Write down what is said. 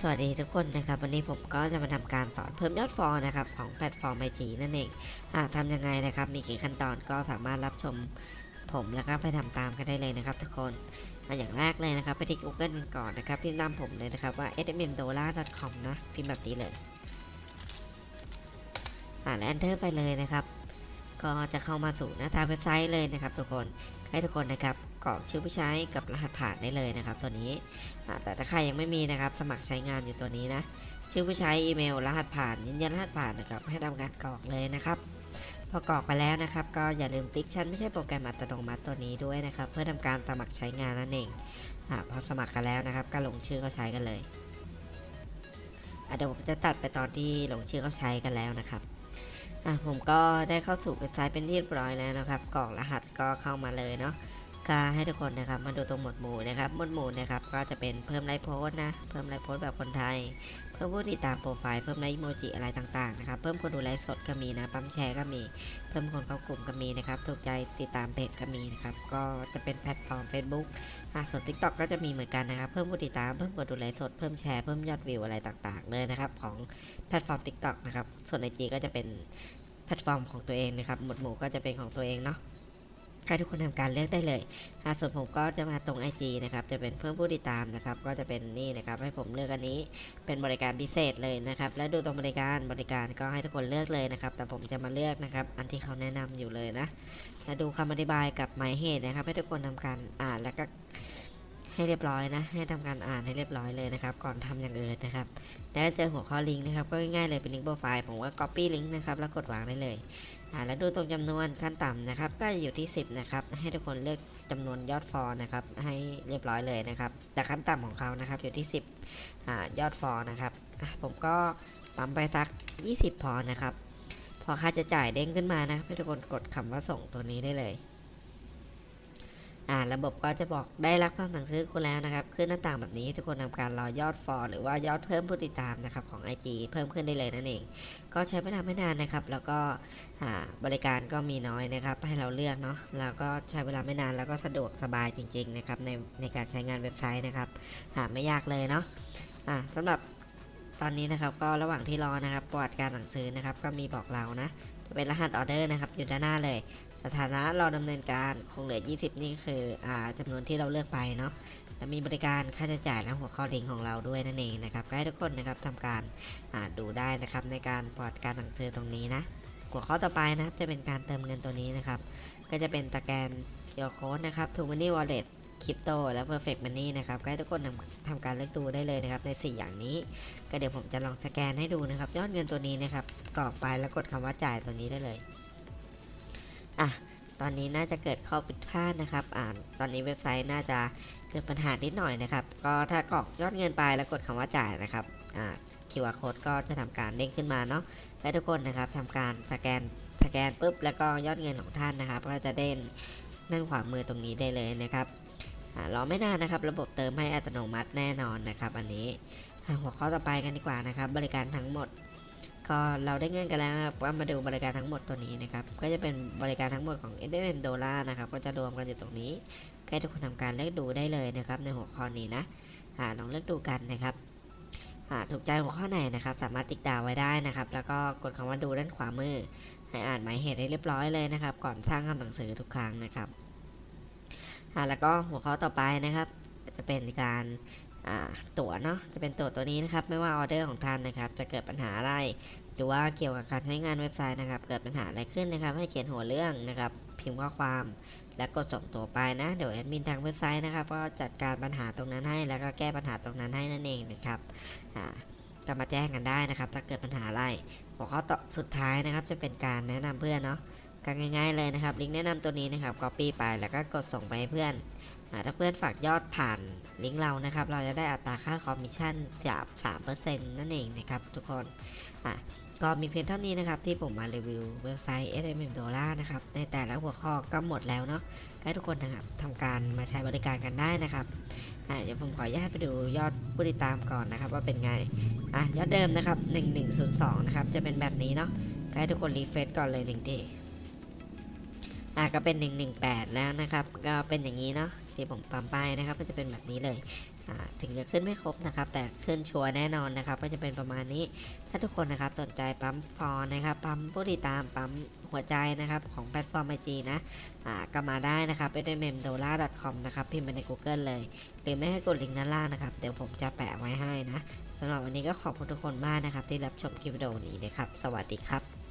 สวัสดีทุกคนนะครับ วันนี้ผมก็จะมาทำการสอนเพิ่มยอดฟอลนะครับของแพลตฟอร์มไอจีนั่นเองอ่าทำยังไงนะครับ มีกี่ขั้นตอนก็สามารถรับชมผมแล้วก็ไปทำตามกันได้เลยนะครับทุกคนอ่าอย่างแรกเลยนะครับ ไปที่ Google กันก่อนนะครับพิมพ์ตามผมเลยนะครับว่า smdola.com นะพิมพ์แบบนี้เลยอ่าแล้ว enter ไปเลยนะครับ ก็จะเข้ามาสู่หน้าตาเว็บไซต์เลยนะครับ ทุกคนให้ทุกคนนะครับ กรอกชื่อผู้ใช้กับรหัสผ่านได้เลยนะครับ ตัวนี้ แต่ถ้าใครยังไม่มีนะครับ สมัครใช้งานอยู่ตัวนี้นะ ชื่อผู้ใช้อีเมล รหัสผ่านยืนยันรหัสผ่านนะครับ ให้ทำการกรอกเลยนะครับพอกรอกไปแล้วนะครับ ก็อย่าลืมติ๊กชั้นไม่ใช่โปรแกรมอัตโนมัติตัวนี้ด้วยนะครับ เพื่อทำการสมัครใช้งานนั่นเองอพอสมัครกันแล้วนะครับ ก็ลงชื่อเขาใช้กันเลยเดี๋ยวผมจะตัดไปตอนที่ลงชื่อเขาใช้กันแล้วนะครับผมก็ได้เข้าสู่เว็บไซต์เป็นที่เรียบร้อยแล้วนะครับกรอกรหัสก็เข้ามาเลยเนาะ ก็ให้ทุกคนนะครับมาดูตรงหมวดหมู่นะครับหมวดหมู่นะครับก็จะเป็นเพิ่มไลค์โพสนะเพิ่มไลค์โพสแบบคนไทย เพิ่มผู้ติดตามโปรไฟล์เพิ่มไลค์อีโมจิอะไรต่างๆนะครับเพิ่มคนดูไลฟ์สดก็มีนะปั๊มแชร์ก็มี เพิ่มคนเข้ากลุ่มก็มีนะครับถูกใจติดตามเพจก็มีนะครับก็จะเป็นแพลตฟอร์ม Facebook อะส่วน TikTok ก็จะมีเหมือนกันนะครับเพิ่มผู้ติดตามเพิ่มคนดูไลฟ์สดเพิ่มแชร์เพิ่มยอดวิวอะไรต่างๆเลยนะครับของแพลตฟอร์ม TikTok นะครับส่วน IG ก็จะเป็นแพลตฟอร์มของตัวเองนะครับหมวดหมู่ก็จะเป็นของตัวเองเนาะ ให้ทุกคนทำการเลือกได้เลยอส่วนผมก็จะมาตรง IG นะครับ จะเป็นเพิ่มผู้ติดตามนะครับ ก็จะเป็นนี่นะครับ ให้ผมเลือกอันนี้ เป็นบริการพิเศษเลยนะครับ และดูตรงบริการบริการก็ให้ทุกคนเลือกเลยนะครับ แต่ผมจะมาเลือกนะครับ อันที่เขาแนะนำอยู่เลยนะ และดูคำอธิบายกับหมายเหตุนะครับ ให้ทุกคนทำการอ่านแล้วก็ ให้เรียบร้อยนะ ให้ทำการอ่านให้เรียบร้อยเลยนะครับ ก่อนทำอย่างอื่นนะครับ แล้วเจอหัวข้อลิงก์นะครับ ก็ง่ายๆเลยเป็นลิงก์โปรไฟล์ ผมว่า copy ลิงก์นะครับ แล้วกดวางได้เลย อ่า แล้วดูตรงจำนวนขั้นต่ำนะครับ ก็อยู่ที่ 10 นะครับ ให้ทุกคนเลือกจำนวนยอดฟอลนะครับ ให้เรียบร้อยเลยนะครับ แต่ขั้นต่ำของเขานะครับ อยู่ที่ 10 อ่า ยอดฟอลนะครับ ผมก็ปั๊มไปสัก 20 พอนะครับ พอค่าจะจ่ายเด้งขึ้นมานะให้ทุกคนกดคำว่าส่งตัวนี้ได้เลย ระบบก็จะบอกได้รับคำสั่งซื้อคุณแล้วนะครับ ขึ้นหน้าต่างแบบนี้ทุกคนทำการรอยอดฟอลหรือว่ายอดเพิ่มผู้ติดตามนะครับของ IG เพิ่มขึ้นได้เลยนั่นเอง ก็ใช้เวลาไม่นานนะครับ แล้วก็บริการก็มีน้อยนะครับ ให้เราเลือกเนาะแล้วก็ใช้เวลาไม่นานแล้วก็สะดวกสบายจริง ๆ นะครับในในการใช้งานเว็บไซต์นะครับหาไม่ยากเลยเนาะอ่าสำหรับตอนนี้นะครับก็ระหว่างที่รอนะครับประวัติการสั่งซื้อนะครับ ก็มีบอกเรานะจะเป็นรหัสออเดอร์นะครับอยู่ด้านหน้าเลย สถานะเรอดำเนินการคงเหลือ 20 นี่คืออ่าจำนวนที่เราเลือกไปเนาะและมีบริการค่าใช้จ่ายและหัวข้อลิงก์ของเราด้วยนั่นเองนะครับให้ทุกคนนะครับทำการอ่าดูได้นะครับในการประวัติการสั่งซื้อตรงนี้นะหัวข้อต่อไปนะครับจะเป็นการเติมเงินตัวนี้นะครับ ก็จะเป็นตะแกนเคียร์โค้ดนะครับ t ูมันนี่วอลเล็ตคริปโตและ Perfect Money นะครับให้ทุกคนทำทำการเลือกดูได้เลยนะครับใน 4 อย่างนี้ ก็เดี๋ยวผมจะลองสแกนให้ดูนะครับ ยอดเงินตัวนี้นะครับกรอกไปแล้วกดคำว่าจ่ายตัวนี้ได้เลย อะตอนนี้น่าจะเกิดข้อผิดพลาดนะครับ อ่านตอนนี้เว็บไซต์น่าจะเกิดปัญหานิดหน่อยนะครับ ก็ถ้ากรอกยอดเงินไปแล้วกดคำว่าจ่ายนะครับ อ่า QR code ก็จะทำการเด้งขึ้นมาเนาะ และทุกคนนะครับทำการสแกน สแกนปุ๊บ แล้วก็ยอดเงินของท่านนะครับ ก็จะเด้งด้านขวามือตรงนี้ได้เลยนะครับรอไม่นานนะครับ ระบบเติมให้อัตโนมัติแน่นอนนะครับ อันนี้หัวข้อต่อไปกันดีกว่านะครับ บริการทั้งหมด ก็เราได้เงินกันแล้วนะครับว่ามาดูบริการทั้งหมดตัวนี้นะครับ ก็จะเป็นบริการทั้งหมดของ s m d o l a r นะครับ ก็จะรวมกันอยู่ตรงนี้ก็ให้ทุกคนทำการเลือกดูได้เลยนะครับ ในหัวข้อนี้นะอ่าลองเลือกดูกันนะครับอ่าถูกใจหัวข้อไหนนะครับ สามารถติ๊กดาวไว้ได้นะครับ แล้วก็กดคำว่าดูด้านขวามือ ให้อ่านหมายเหตุให้เรียบร้อยเลยนะครับ ก่อนสร้างคำหนังสือทุกครั้งนะครับอ่าแล้วก็หัวข้อต่อไปนะครับ จะเป็นการอ่า ตั๋วเนาะจะเป็นตั๋วตัวนี้นะครับ ไม่ว่าออเดอร์ของท่านนะครับ จะเกิดปัญหาอะไรหรือว่าเกี่ยวกับการใช้งานเว็บไซต์นะครับ เกิดปัญหาอะไรขึ้นนะครับ ให้เขียนหัวเรื่องนะครับ พิมพ์ข้อความ แล้วกดส่งตัวไปนะ เดี๋ยวแอดมินทางเว็บไซต์นะครับ ก็จัดการปัญหาตรงนั้นให้ แล้วก็แก้ปัญหาตรงนั้นให้นั่นเองนะครับอ่าก็มาแจ้งกันได้นะครับ ถ้าเกิดปัญหาอะไรหัวข้อต่อสุดท้ายนะครับ จะเป็นการแนะนำเพื่อนเนาะก็ง่าย ๆเลยนะครับ ลิงก์แนะนำตัวนี้นะครับ copy ไปแล้วก็กดส่งไปให้เพื่อน ถ้าเพื่อนฝากยอดผ่านลิงก์เรานะครับ เราจะได้อัตราค่าคอมมิชชั่นจาก3%นั่นเองนะครับทุกคนอะก็มีเพียงเท่านี้นะครับ ที่ผมมารีวิวเว็บไซต์ SMM Dollar นะครับ ในแต่ละหัวข้อก็หมดแล้วเนาะให้ทุกคนนะครับทำการมาใช้บริการกันได้นะครับอะเดี๋ยวผมขออนุญาตไปดูยอดผู้ติดตามก่อนนะครับ ว่าเป็นไงอะยอดเดิมนะครับ 1102 นะครับ จะเป็นแบบนี้เนาะให้ทุกคนรีเฟรชก่อนเลยหนึ่งทีอะก็เป็น 118 แล้วนะครับ ก็เป็นอย่างนี้เนาะ ที่ผมปั๊มไปนะครับก็จะเป็นแบบนี้เลย ถึงจะขึ้นไม่ครบนะครับ แต่ขึ้นชัวร์แน่นอนนะครับ ก็จะเป็นประมาณนี้ ถ้าทุกคนนะครับสนใจปั๊มฟอร์นะครับปั๊มผู้ติดตามปั๊มหัวใจนะครับของแพลตฟอร์มไอจีนะก็มาได้นะครับไปด้วย memdola.com นะครับพิมพ์ไปใน Google เลย หรือไม่ให้กดลิงก์ด้านล่างนะครับ เดี๋ยวผมจะแปะไว้ให้นะสำหรับวันนี้ก็ขอบคุณทุกคนมากนะครับ ที่รับชมคลิปวิดีโอนี้นะครับ สวัสดีครับ